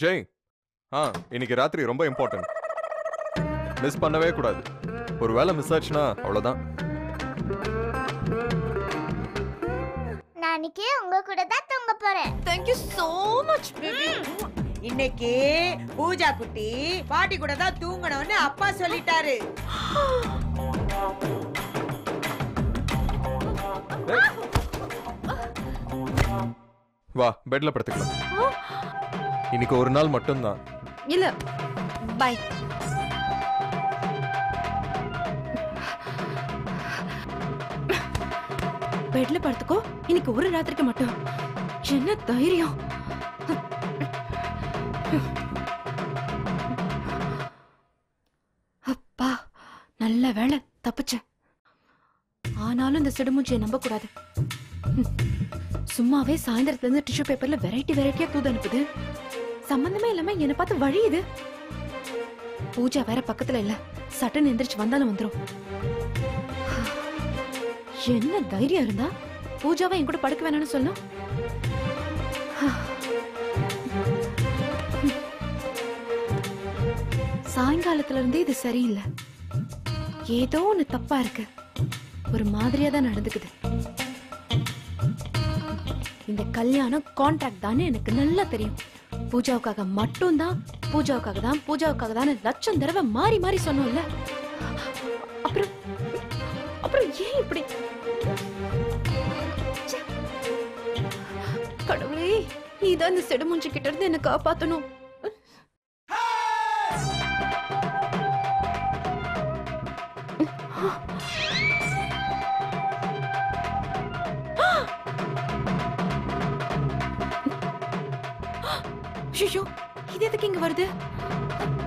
ஜெய். ஆ இன்னைக்கு ராத்திரி ரொம்ப இம்பார்ட்டன்ட் மிஸ் பண்ணவே கூடாது. ஒரு வேளை மிஸ் ஆச்சுன்னா அவ்வளோதான் நான் இன்னைக்கு உங்க கூட தான் தூங்க போறேன். Thank you so much baby இன்னைக்கு பூஜா குட்டி பாட்டி கூட தான் தூங்கணும்னு அப்பா சொல்லிட்டாரு. வா பெட்ல படுத்துக்கலாம். இன்னைக்கு ஒரு நாள் மட்டும்தான். இல்ல பை பெட்ல படுத்துக்கோ இன்னைக்கு ஒரு ராத்திரிக்கு மட்டும். என்ன தைரியம்? அப்பா நல்ல வேலை தப்பிச்ச ஆனாலும் இந்த சிடுமூஞ்சியை நம்ப கூடாது சும்மாவே சாயந்தரத்துல இருந்து டிஷ்யூ பேப்பர்ல வெரைட்டி வெரைட்டியா தூது அனுப்புது. சம்பந்தமே இல்லாம என்ன பார்த்து இது பூஜா வேற பக்கத்துல இல்ல. சட்டன் எந்திரிச்சு வந்தாலும் வந்துரும். என்ன தைரியம் இருந்தா? பூஜாவை என் கூட படுக்க வேணாம்னு சொல்லும் சாயங்காலத்துல இருந்தே இது சரியில்லை. ஏதோ ஒண்ணு தப்பா இருக்கு. ஒரு மாதிரியா தான் நடந்துக்குது. இந்த கல்யாணம் கான்ட்ராக்ட் தானே எனக்கு நல்லா தெரியும். பூஜாவுக்காக மட்டும்தான் பூஜாவுக்காக தான் பூஜாவுக்காக தான் லட்சம் தடவை மாறி மாறி சொன்னோம்ல. அப்புறம் அப்புறம் ஏன் இப்படி? கடவுளே கடவுளே நீதான் இந்த செடுமூஞ்சி கிட்ட இருந்து என்ன காப்பாத்தணும். இது எதுக்கு இங்க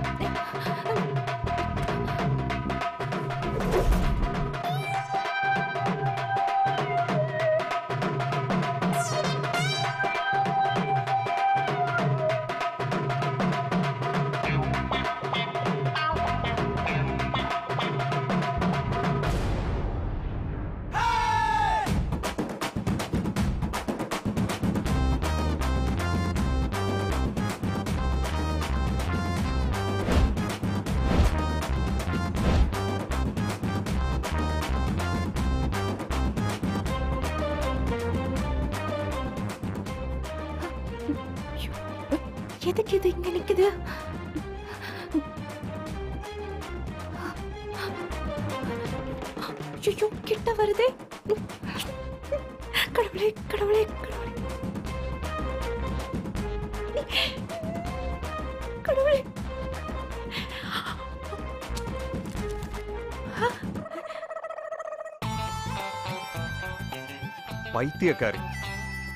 பைத்தியக்காரி.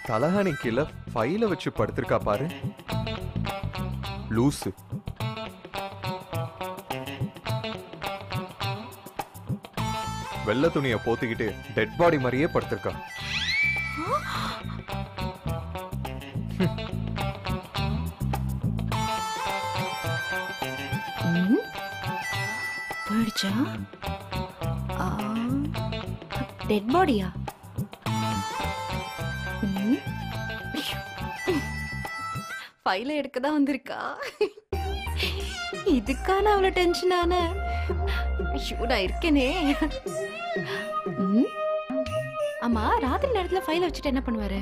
தலகாணி கீழே ஃபைல வச்சு படுத்திருக்கா பாரு. லூசு. வெள்ளை துணியை போத்திக்கிட்டு டெட் பாடி மாதிரியே படுத்திருக்கா. போயிடுச்சா? டெட் பாடியா ஃபைல எடுக்க தான் வந்திருக்கா. இதுக்கான அவ்வளோ டென்ஷனான ஆன? ஐயோ நான் இருக்கேனே. ஆமா ராத்திரி நேரத்துல ஃபைல வச்சுட்டு என்ன பண்ணுவாரு?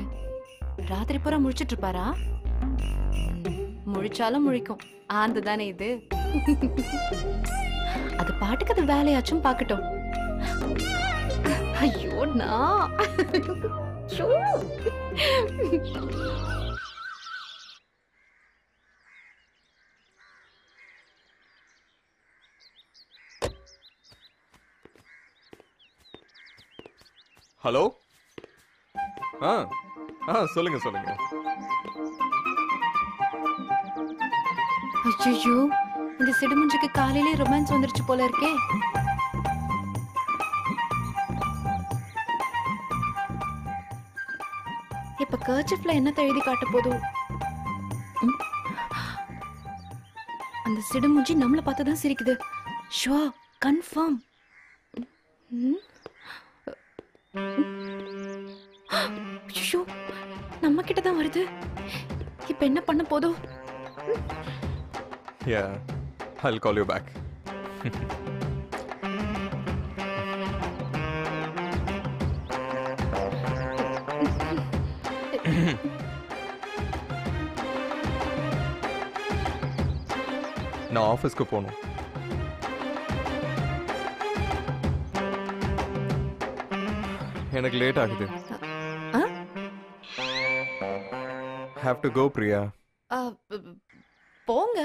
ராத்திரி பூரா முழிச்சிட்டு இருப்பாரா? முழிச்சாலும் முழிக்கும். ஆந்து தானே இது. அது பாட்டுக்கு அது வேலையாச்சும் பார்க்கட்டும் ஐயோ நான். ஹலோ? ஆ ஆ சொல்லுங்க சொல்லுங்க. ஐயோ இந்த சிடுமுஞ்சுக்கு காலையிலே ரொமான்ஸ் வந்துருச்சு போல இருக்கே. இப்ப கர்ச்சிப்ல என்ன எழுதி காட்ட போதும்? அந்த சிடுமுஞ்சி நம்மள பார்த்து தான் சிரிக்குது. Sure confirm. வருது இப்ப என்ன பண்ண போதோ? யா I'll call you back. நான் ஆஃபீஸ்க்கு போகணும். எனக்கு லேட் ஆகுது. Have to go Priya. போங்க.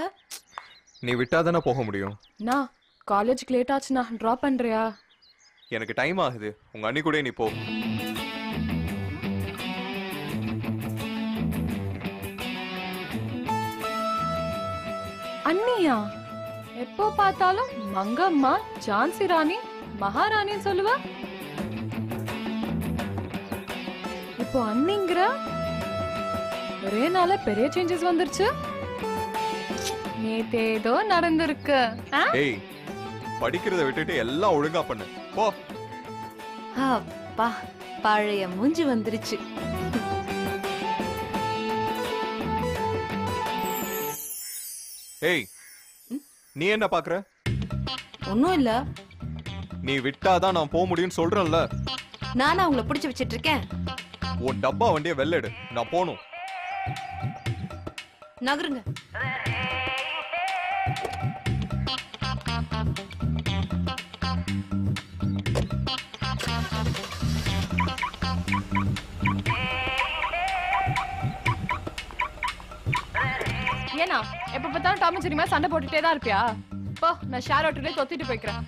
நீ விட்டா தானே போக முடியும். நான் காலேஜுக்கு லேட் ஆச்சுண்ணா. ட்ராப் பண்றியா? எனக்கு டைம் ஆகுது. உங்க அண்ணி கூட நீ போ. அண்ணியா? எப்போ பார்த்தாலும் மங்கம்மா ஜான்சி ராணி மகாராணின்னு சொல்லுவ? இப்போ அண்ணிங்கிற ஒரே நாள பெரிய சேஞ்சஸ் வந்துருச்சு. நேத்தேதோ நடந்திருக்கு. ஆ? ஏய் படிக்கிறத விட்டுட்டு எல்லாம் ஒழுங்கா பண்ணு. போ. அப்பா பழைய மூஞ்சி வந்துருச்சு. ஏய் நீ என்ன பாக்குற? ஒன்றும் இல்ல. நீ விட்டாதான் நான் போக முடியும்னு சொல்றேன்ல. நானா உங்களை பிடிச்சு வச்சிட்டு இருக்கேன். உன் டப்பா வண்டியை வெள்ளெடு நான் போகணும். நகருங்க. ஏன்னா எப்ப பார்த்தாலும் டாமி சினிமா மாதிரி சண்டை போட்டுட்டே தான் இருப்பியா? போ நான் ஷேர் ஆட்டோலயே தொத்திட்டு போய்க்கிறேன்.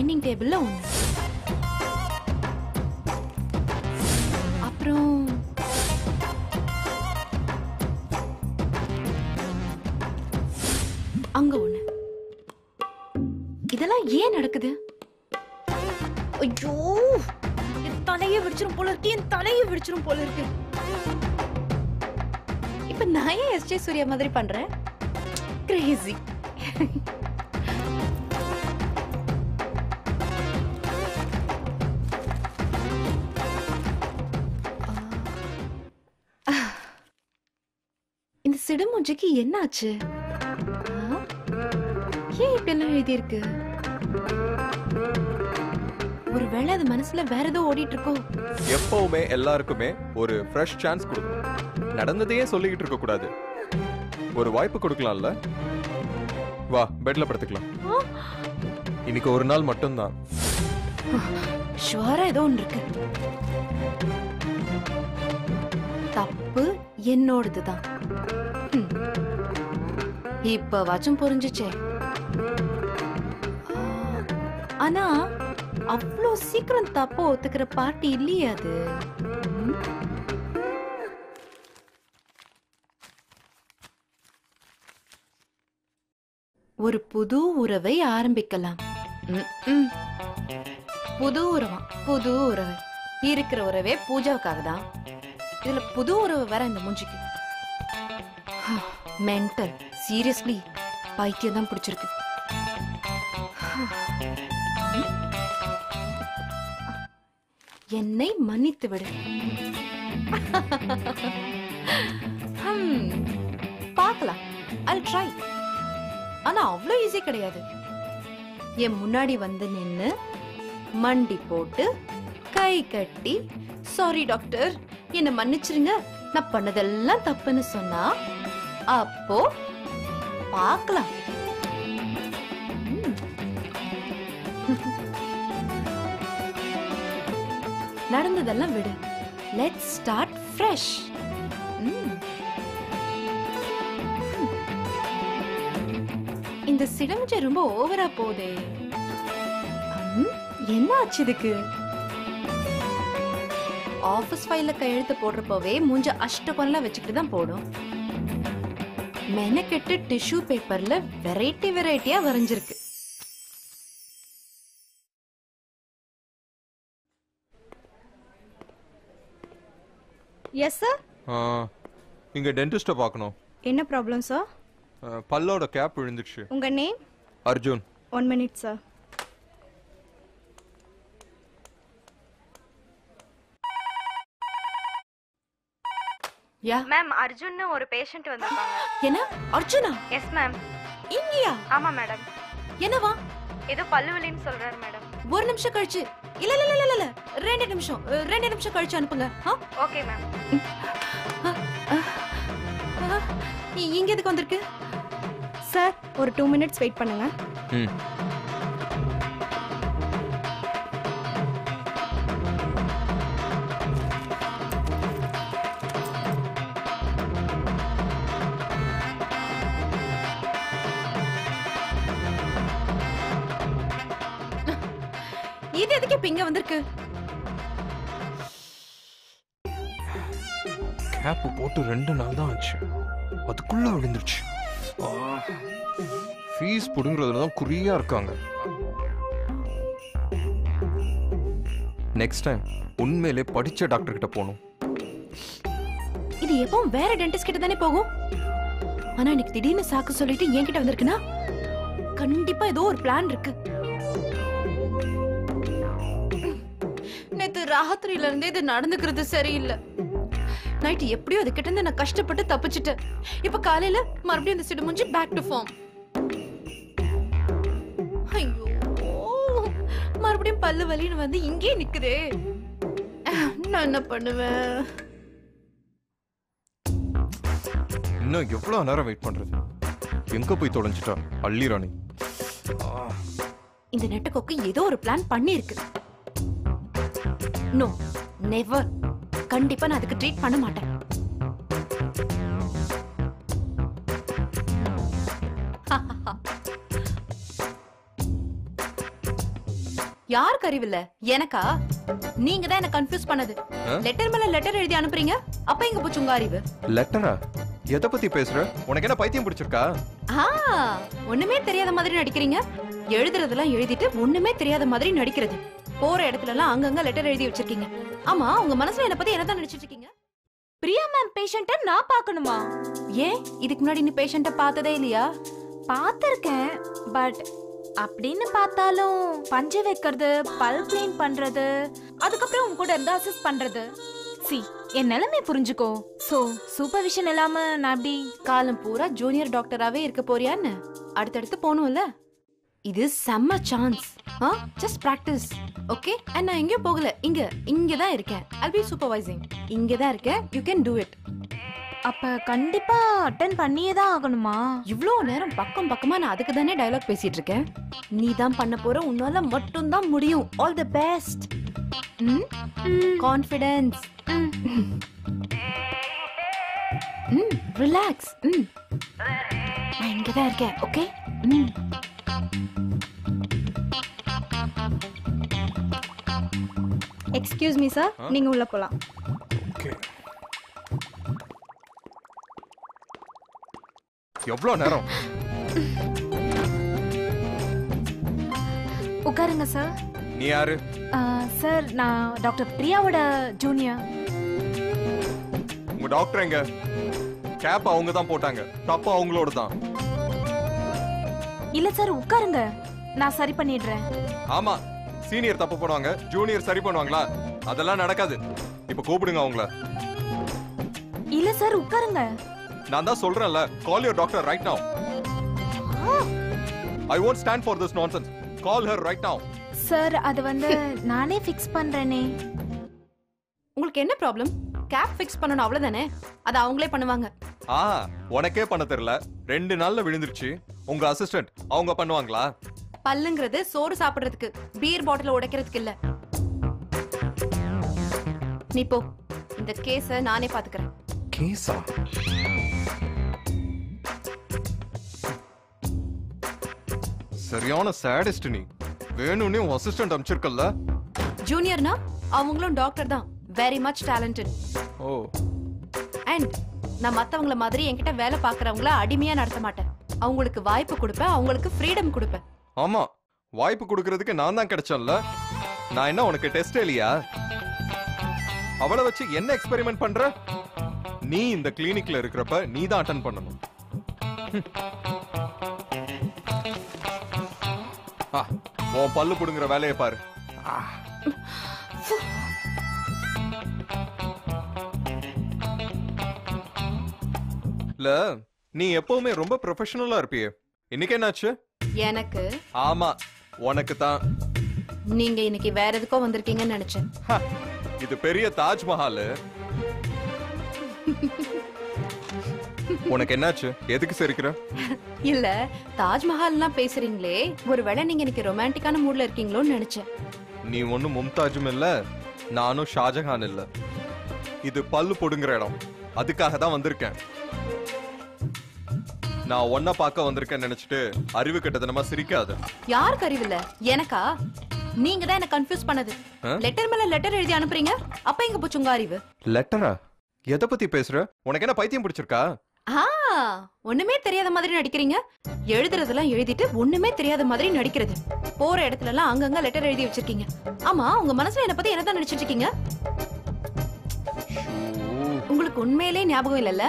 டைனிங் டேபிள்ல ஒண்ணு. அப்புறம் அங்க ஒண்ணு. இதெல்லாம் ஏன் நடக்குது? ஐயோ என் தலையை விடிச்சிரும் போல இருக்கு என் தலையை விடிச்சிரும் போல இருக்கு. இப்ப நான் ஏன் எஸ்ஜே சூர்யா மாதிரி பண்றேன்? கிரேசி சிடுமூஞ்சிக்கு என்ன ஆச்சு? ஏன் இப்படி எல்லாம் எழுதியிருக்கு? ஒருவேளை அது மனசுல வேற ஏதோ ஓடிட்டு இருக்கோ எப்பவுமே எல்லாருக்குமே ஒரு ஃப்ரெஷ் சான்ஸ் கொடுக்கணும் நடந்ததையே சொல்லிக்கிட்டு இருக்க கூடாது. ஒரு வாய்ப்பு கொடுக்கலாம்ல? வா பெட்ல படுத்துக்கலாம். இன்னைக்கு ஒரு நாள் மட்டும்தான். ஷுவரா ஏதோ ஒன்று இருக்கு. தப்பு என்னோடதுதான். ஹம். இப்பவாச்சும் புரிஞ்சுச்சே. ஆனா அவ்வளோ சீக்கிரம் தப்ப ஒத்துக்கிற பார்ட்டி இல்லையே அது. ஒரு புது உறவை ஆரம்பிக்கலாம். புது உறவா? புது உறவு. இருக்கிற உறவே பூஜாவுக்காக தான் இதுல புது உறவு வேற இந்த மூஞ்சிக்கு. மென்டல் சீரியஸ்லி பைத்தியம் தான் பிடிச்சிருக்கு. என்னை மன்னித்து விடு. பார்க்கலாம். அல் ட்ரை ஆனா அவ்வளோ ஈஸி கிடையாது. என் முன்னாடி வந்து நின்னு மண்டி போட்டு கை கட்டி சாரி டாக்டர் என்ன மன்னிச்சிருங்க. நான் பண்ணதெல்லாம் தப்புன்னு சொன்னா அப்போ பார்க்கலாம். நடந்ததெல்லாம் விடு. லெட் ஸ்டார்ட் ஃப்ரெஷ் இந்த சிடமிச்சை ரொம்ப ஓவரா போதே. என்ன ஆச்சு இதுக்கு? ஆபீஸ் ஃபைல்ல கையெழுத்து போடுறப்பவே மூஞ்ச அஷ்டகொன்ல வச்சுக்கிட்டு தான் போடும். மெனக்கெட்டு டிஷ்யூ பேப்பர்ல வெரைட்டி வெரைட்டியா வரைஞ்சிருக்கு. எஸ் சார் ஆ, இங்க டென்டிஸ்ட பார்க்கணும். என்ன ப்ராப்ளம் சார் பல்லோட கேப் விழுந்துச்சு உங்கள் name Arjun. One minute sir yeah ma'am அர்ஜுன்னு ஒரு பேஷண்ட் வந்திருக்காங்க என்ன அர்ஜுனா எஸ் மேம் இங்கயா ஆமா மேடம் என்னவா ஏதோ பல்லு வலின்னு சொல்றாரு மேடம் ஒரு நிமிஷம் கழிச்சு இல்ல இல்ல இல்ல இல்ல ரெண்டு நிமிஷம் ரெண்டு நிமிஷம் கழிச்சு அனுப்புங்க? ஓகே மேம் இங்க எதுக்கு வந்திருக்கு சார் ஒரு டூ மினிட்ஸ் வெயிட் பண்ணுங்க இது எதுக்கு இப்ப இங்க வந்திருக்கு? கேப் போட்டு ரெண்டு நாள் தான் ஆச்சு. அதுக்குள்ள விழுந்துருச்சு. ஃபீஸ் புடுங்குறதுல தான் குறியா இருக்காங்க. நெக்ஸ்ட் டைம் உண்மையிலே படிச்ச டாக்டர் கிட்ட போகணும். இது எப்பவும் வேற டென்டிஸ்ட் கிட்ட தானே போகும்? ஆனா இன்னைக்கு திடீர்னு சாக்கு சொல்லிட்டு என்கிட்ட வந்திருக்குன்னா கண்டிப்பா ஏதோ ஒரு பிளான் இருக்கு. ராத்திரியில இருந்தே இது நடந்துக்கிறது சரியில்லை. நைட் எப்படியோ அது கிட்ட நான் கஷ்டப்பட்டு தப்பிச்சிட்டேன். இப்ப காலையில மறுபடியும் இந்த சிடுமுஞ்சி பேக் டு ஃபார்ம் ஐயோ மறுபடியும் பல்லு வலின்னு வந்து இங்கே நிக்குதே. நான் என்ன பண்ணுவேன்? இன்னும் எவ்வளவு நேரம் வெயிட் பண்றது? எங்க போய் தொலைஞ்சிட்டா? அள்ளி ராணி. இந்த நெட்டக்கோக்கு ஏதோ ஒரு பிளான் பண்ணி இருக்கு நோ நெவர் கண்டிப்பா நான் அதுக்கு ட்ரீட் பண்ண மாட்டேன். யாருக்கு அறிவில்ல எனக்கா? நீங்க தான் என்ன கன்ஃபியூஸ் பண்ணது? லெட்டர் மேல லெட்டர் எழுதி அனுப்புறீங்க? அப்ப எங்க போச்சு உங்க அறிவு? லெட்டரா எதை பத்தி பேசுற? உனக்கு என்ன பைத்தியம் பிடிச்சிருக்கா? ஒண்ணுமே தெரியாத மாதிரி நடிக்கிறீங்க. எழுதுறதெல்லாம் எழுதிட்டு ஒண்ணுமே தெரியாத மாதிரி நடிக்கிறது. போற இடத்துல எல்லாம் அங்கங்க லெட்டர் எழுதி வச்சிருக்கீங்க. ஆமா உங்க மனசுல என்ன பத்தி என்னதான் நினைச்சிட்டு இருக்கீங்க? பிரியா மேம் பேஷண்ட்ட நான் பார்க்கணுமா? ஏன்? இதுக்கு முன்னாடி நீ பேஷண்ட்ட பார்த்ததே இல்லையா? பார்த்திருக்கேன் பட் அப்படின்னு பார்த்தாலும் பஞ்சு வைக்கிறது பல் க்ளீன் பண்றது அதுக்கப்புறம் உன் கூட இருந்து அசிஸ்ட் பண்றது. சி என் நிலைமை புரிஞ்சுக்கோ. சோ சூப்பர்விஷன் இல்லாம நான் அப்படி காலம் பூரா ஜூனியர் டாக்டராவே இருக்க போறியான்னு? அடுத்தடுத்து போகணும்ல? இது செம்ம சான்ஸ் ஆ ஜஸ்ட் பிராக்டிஸ் ஓகே அண்ட் நான் எங்கேயும் போகல. இங்க. இங்க தான் இருக்கேன். I'll be சூப்பர்வைசிங் இங்க தான் இருக்கேன். யூ கேன் டூ இட் அப்ப கண்டிப்பா அட்டன் பண்ணியே தான் ஆகணுமா? இவ்ளோ நேரம் பக்கம் பக்கமா நான் அதுக்கு தானே டயலாக் பேசிட்டு இருக்கேன். நீ தான் பண்ண போற உன்னால மட்டும் தான் முடியும். ஆல் தி பெஸ்ட் கான்ஃபிடன்ஸ் ம். ரிலாக்ஸ் ம். நான் இங்க தான் இருக்கேன். ஓகே ம். எக்ஸ்கியூஸ் மீ சார் நீங்க உள்ள போலாம். ஓகே எவ்வளவு நேரம்? உட்காருங்க சார் நீ யாரு? சார் நான் டாக்டர் பிரியாவோட ஜூனியர் உங்க டாக்டர் எங்க? கேப் அவங்க தான் போட்டாங்க. தப்பு அவங்களோட தான். இல்ல சார் உட்காருங்க. நான் சரி பண்ணிடுறேன். ஆமா. சீனியர் தப்பு பண்ணுவாங்க ஜூனியர் சரி பண்ணுவாங்களா? அதெல்லாம் நடக்காது. இப்ப கூப்பிடுங்க அவங்கள. இல்ல சார் உட்காருங்க. நான் தான் சொல்றேன்ல கால் your doctor right now I won't stand for this nonsense. Call her right now sir அது வந்து நானே ஃபிக்ஸ் பண்றேனே. உங்களுக்கு என்ன ப்ராப்ளம் கேப் ஃபிக்ஸ் பண்ணணும் அவ்வளவுதானே? அது அவங்களே பண்ணுவாங்க. ஆ உனக்கே பண்ண தெரியல. ரெண்டு நாள்ல விழுந்துருச்சு. உங்க அசிஸ்டன்ட் அவங்க பண்ணுவாங்களா? பல்லுங்கிறது சோறு சாப்பிடுறதுக்கு பீர் பாட்டில் உடைக்கிறதுக்கு இல்ல. நீ போ. இந்த கேஸ நானே பாத்துக்கிறேன். கேசா சரியான சேடஸ்ட் நீ. வேணும்னே உன் அசிஸ்டன்ட் அனுப்பிச்சிருக்கல்ல? ஜூனியர்னா அவங்களும் டாக்டர் தான். Very much talented O. And நான் மத்தவங்கள மாதிரி என்கிட்ட வேலை பார்க்கறவங்கள அடிமையா நடத்த மாட்டேன். அவங்களுக்கு வாய்ப்பு கொடுப்பேன் அவங்களுக்கு ஃப்ரீடம் கொடுப்பேன். ஆமா வாய்ப்பு கொடுக்கறதுக்கு நான் தான் கிடைச்சேன்ல. நான் என்ன உனக்கு டெஸ்ட் இல்லையா அவளை வச்சு என்ன எக்ஸ்பெரிமெண்ட் பண்ற? நீ இந்த கிளினிக்ல இருக்கிறப்ப நீ தான் அட்டன் பண்ணணும். உன் பல்லு புடுங்குற வேலையை பாரு. இல்ல நீ எப்பவுமே ரொம்ப ப்ரொஃபஷனலா இருப்பியே. இன்னைக்கு என்னாச்சு? எனக்கு ஆமா உனக்கு தான் நீங்க இன்னைக்கு வேற எதுக்கோ வந்திருக்கீங்கன்னு நினைச்சேன். இது பெரிய தாஜ்மஹால். உனக்கு என்னாச்சு? எதுக்கு சிரிக்கிற? இல்ல தாஜ்மஹால்லாம் பேசுறீங்களே. ஒருவேளை நீங்க இன்னைக்கு ரொமான்டிக்கான மூட்ல இருக்கீங்களோன்னு நினைச்சேன். நீ ஒண்ணும் மும்தாஜும் இல்ல நானும் ஷாஜஹான் இல்ல. இது பல்லு பொடுங்குற இடம். அதுக்காக தான் வந்திருக்கேன். நான் ஒன்ன பார்க்க வந்திருக்கேன் நினைச்சிட்டு அறிவு கெட்டதனமா சிரிக்காத. யாருக்கு அறிவில்ல எனக்கா? நீங்க தான் என்ன கன்ஃபியூஸ் பண்ணது? லெட்டர் மேல லெட்டர் எழுதி அனுப்புறீங்க? அப்ப எங்க போச்சு உங்க அறிவு? லெட்டரா எதை பத்தி பேசுற? உனக்கு என்ன பைத்தியம் பிடிச்சிருக்கா? ஆ ஒண்ணுமே தெரியாத மாதிரி நடிக்கிறீங்க. எழுதுறதெல்லாம் எழுதிட்டு ஒண்ணுமே தெரியாத மாதிரி நடிக்கிறது. போற இடத்துல எல்லாம் அங்கங்க லெட்டர் எழுதி வச்சிருக்கீங்க. ஆமா உங்க மனசுல என்ன பத்தி என்னதான் நினைச்சிட்டு இருக்கீங்க? உங்களுக்கு உண்மையிலே ஞாபகம் இல்லல்ல?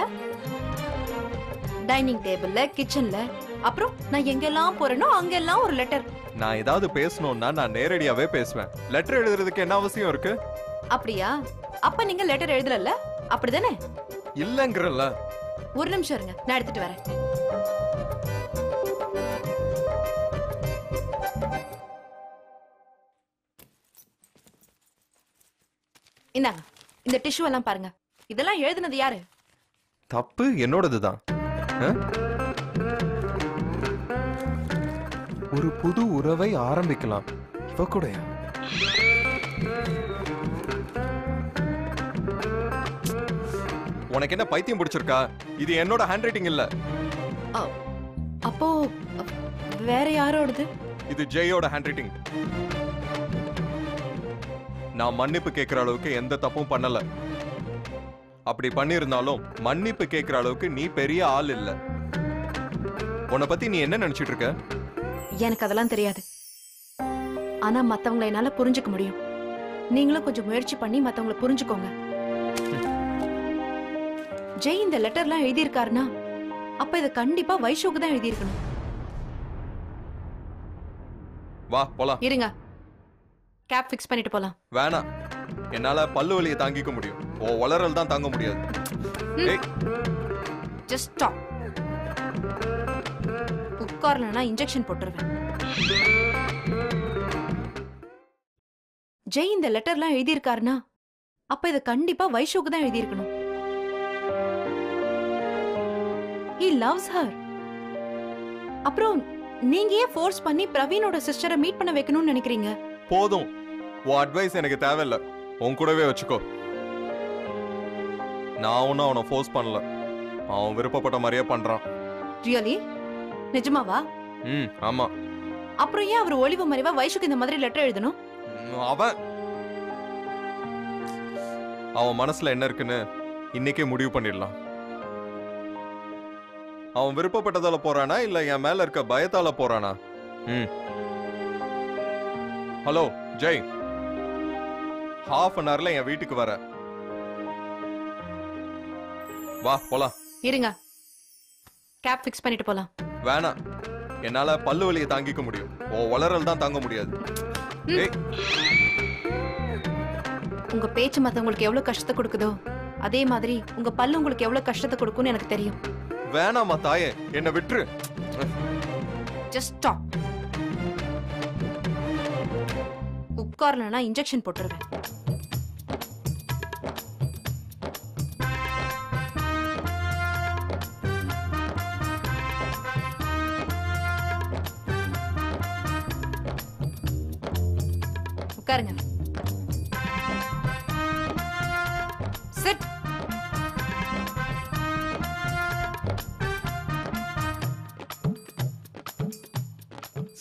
டைனிங் டேபிள்ல கிச்சன்ல. அப்புறம் நான் எங்கெல்லாம் போறேனோ அங்கெல்லாம் ஒரு லெட்டர். நான் ஏதாவது பேசணும்னா நான் நேரடியாவே பேசுவேன். லெட்டர் எழுதுறதுக்கு என்ன அவசியம் இருக்கு? அப்படியா? அப்ப நீங்க லெட்டர் எழுதலல்ல? அப்படிதானே? இல்லங்கறல ஒரு நிமிஷம் இருங்க நான் எடுத்துட்டு வரேன். இந்தாங்க இந்த டிஷ்யூ எல்லாம் பாருங்க. இதெல்லாம் எழுதுனது யாரு? தப்பு என்னோடதுதான்? ஒரு புது உறவை ஆரம்பிக்கலாம். இவ கூடயா? உனக்கு என்ன பைத்தியம் பிடிச்சிருக்கா? இது என்னோட ஹேண்ட் ரைட்டிங் இல்ல அப்போ வேற யாரோடது? இது ஜெயோட ஹேண்ட் ரைட்டிங் நான் மன்னிப்பு கேட்கிற அளவுக்கு எந்த தப்பும் பண்ணல. அப்படி பண்ணியிருந்தாலும் மன்னிப்பு கேட்கிற அளவுக்கு நீ பெரிய ஆள் இல்ல. உன்னை பத்தி நீ என்ன நினைச்சிட்டு இருக்க? எனக்கு அதெல்லாம் தெரியாது. ஆனா மத்தவங்களை என்னால புரிஞ்சுக்க முடியும். நீங்களும் கொஞ்சம் முயற்சி பண்ணி மத்தவங்களை புரிஞ்சுக்கோங்க. ஜெய் இந்த லெட்டர்லாம் எழுதியிருக்காருன்னா அப்ப இதை கண்டிப்பா வைஷோக்கு தான் எழுதியிருக்கணும். வா போலாம். இருங்க. கேப் ஃபிக்ஸ் பண்ணிட்டு போலாம். வேணாம். என்னால பல்லு வலியை தாங்கிக்க முடியும். ஓ வளரல் தான் தாங்க முடியாது. ஏய். ஜஸ்ட் ஸ்டாப் உட்காரலனா இன்ஜெக்ஷன் போட்டுருவேன். ஜெய் இந்த லெட்டர்லாம் எழுதியிருக்காருன்னா அப்ப இதை கண்டிப்பா வைஷோக்கு தான் எழுதியிருக்கணும். He loves her. அப்புறம் நீங்க ஏன் ஃபோர்ஸ் பண்ணி பிரவீனோட சிஸ்டரை மீட் பண்ண வைக்கணும்னு நினைக்கிறீங்க? போதும். உன் அட்வைஸ் எனக்கு தேவையில்ல. உன் கூடவே வச்சுக்கோ. நான் ஒன்னும் அவனை ஃபோர்ஸ் பண்ணல. அவன் விருப்பப்பட்ட மாதிரியே பண்றான். ரியலி நிஜமாவா? ம் ஆமா. அப்புறம் ஏன் அவர் ஒளிவு மறைவா வைஷுக்கு இந்த மாதிரி லெட்டர் எழுதணும்? அவன் அவன் மனசுல என்ன இருக்குன்னு இன்னைக்கே முடிவு பண்ணிடலாம். அவன் விருப்பப்பட்டதால போறானா இல்ல என் மேல இருக்க பயத்தால போறானா? ம். ஹலோ ஜெய். ஹாஃப் அன் ஹவர்ல என் வீட்டுக்கு வர. வா போலாம். இருங்க. கேப் ஃபிக்ஸ் பண்ணிட்டு போலாம். வேணாம் என்னால பல்லு வலியை தாங்கிக்க முடியும். ஓ வளரல் தான் தாங்க முடியாது. உங்க பேச்சு மத்தவங்களுக்கு எவ்வளவு கஷ்டத்தை கொடுக்குதோ அதே மாதிரி உங்க பல்லு உங்களுக்கு எவ்வளவு கஷ்டத்தை கொடுக்கும்னு எனக்கு தெரியும். வேணாமா தாயே. என்னை விட்டுரு. ஜஸ்ட் ஸ்டாப் உட்காரலனா இன்ஜெக்ஷன் போட்டுருவேன்.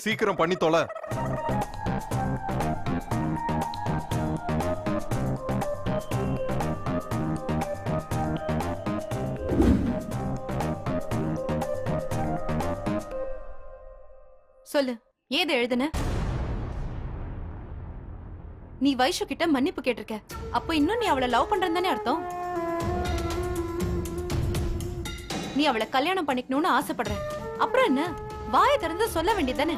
சீக்கிரம் பண்ணி தொலை. சொல்லு ஏது எழுதுன? நீ வைஷு கிட்ட மன்னிப்பு கேட்டிருக்க. அப்ப இன்னும் நீ அவளை லவ் பண்றது தானே அர்த்தம்? நீ அவளை கல்யாணம் பண்ணிக்கணும்னு ஆசைப்படுற. அப்புறம் என்ன? வாயை திறந்து சொல்ல வேண்டியதானே